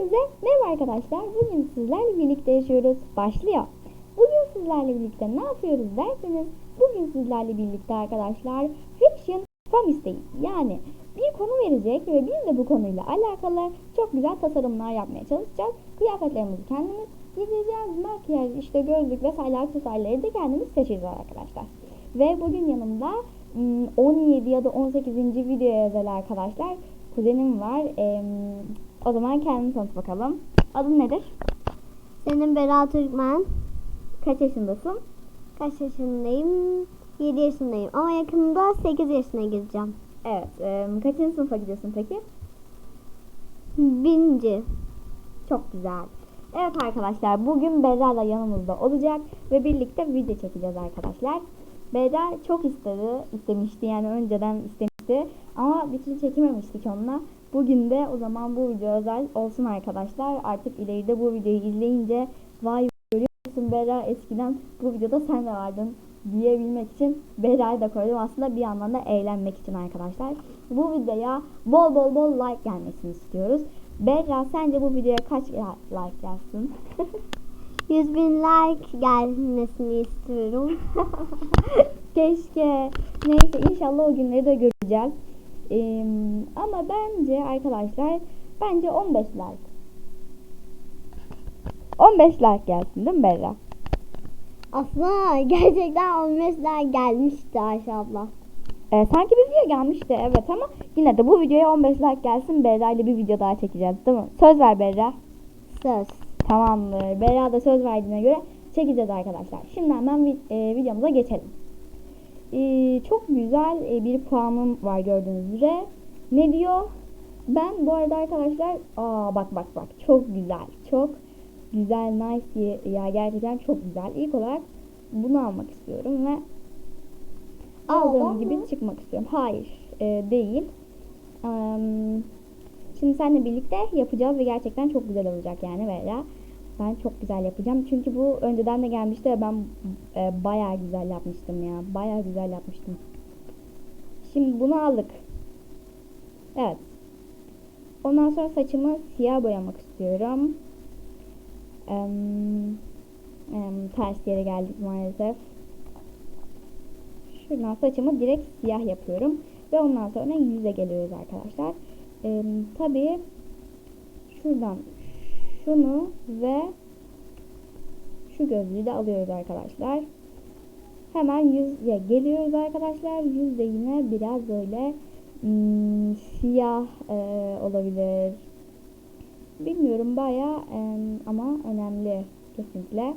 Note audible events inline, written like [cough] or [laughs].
Hepinize merhaba arkadaşlar. Bugün sizlerle birlikte yaşıyoruz. Başlıyor. Bugün sizlerle birlikte ne yapıyoruz derseniz bugün sizlerle birlikte arkadaşlar Fiction Fan isteği yani bir konu verecek ve biz de bu konuyla alakalı çok güzel tasarımlar yapmaya çalışacağız. Kıyafetlerimizi kendimiz giyeceğiz. Makyaj, işte gözlük vesaire aksesuarları da kendimiz seçeceğiz arkadaşlar. Ve bugün yanımda ım, 17 ya da 18. videoya özel arkadaşlar kuzenim var. Em, o zaman kendini tanıt bakalım. Adın nedir? Benim Berat Türkmen. Kaç yaşındasın? Kaç yaşındayım? 7 yaşındayım. Ama yakında 8 yaşına gireceğim. Evet. em, kaçıncı sınıfa gidiyorsun peki? Birinci. Çok güzel. Evet arkadaşlar bugün Berra da yanımızda olacak ve birlikte video çekeceğiz arkadaşlar. Berra çok istedi, istemişti yani önceden istemişti ama bir türlü çekememiştik onunla. Bugün de o zaman bu video özel olsun arkadaşlar. Artık ileride bu videoyu izleyince vay görüyor musun Berra eskiden bu videoda sen de vardın diyebilmek için Berra'yı da koydum. Aslında bir yandan da eğlenmek için arkadaşlar. Bu videoya bol bol bol like gelmesini istiyoruz. Berra sence bu videoya kaç like gelsin? [laughs] 100 bin like gelmesini istiyorum. [laughs] Keşke. Neyse inşallah o günleri de göreceğiz. Ee, ama bence arkadaşlar bence 15 like. 15 like gelsin değil mi Berra? Aslında gerçekten 15 like gelmişti Ayşe abla. Ee, sanki bir video gelmişti evet ama yine de bu videoya 15 like gelsin Berra ile bir video daha çekeceğiz değil mi? Söz ver Berra. Söz. Tamamdır. Berra da söz verdiğine göre çekeceğiz arkadaşlar. Şimdi hemen e, videomuza geçelim. E, çok güzel e, bir puanım var gördüğünüz üzere. Ne diyor? Ben bu arada arkadaşlar aa bak bak bak çok güzel. Çok güzel nice ya gerçekten çok güzel. İlk olarak bunu almak istiyorum ve aldığım gibi mı? çıkmak istiyorum. Hayır, e, değil. Em, Şimdi seninle birlikte yapacağız ve gerçekten çok güzel olacak yani Vera. Ben çok güzel yapacağım. Çünkü bu önceden de gelmişti ve ben e, bayağı güzel yapmıştım ya. Bayağı güzel yapmıştım. Şimdi bunu aldık. Evet. Ondan sonra saçımı siyah boyamak istiyorum. Em, ters yere geldik maalesef. Şuradan saçımı direkt siyah yapıyorum. Ve ondan sonra yüze geliyoruz arkadaşlar. Ee, tabii şuradan şunu ve şu gözlüğü de alıyoruz arkadaşlar. Hemen yüze geliyoruz arkadaşlar. Yüzde yine biraz böyle hmm, siyah e, olabilir. Bilmiyorum baya ama önemli kesinlikle.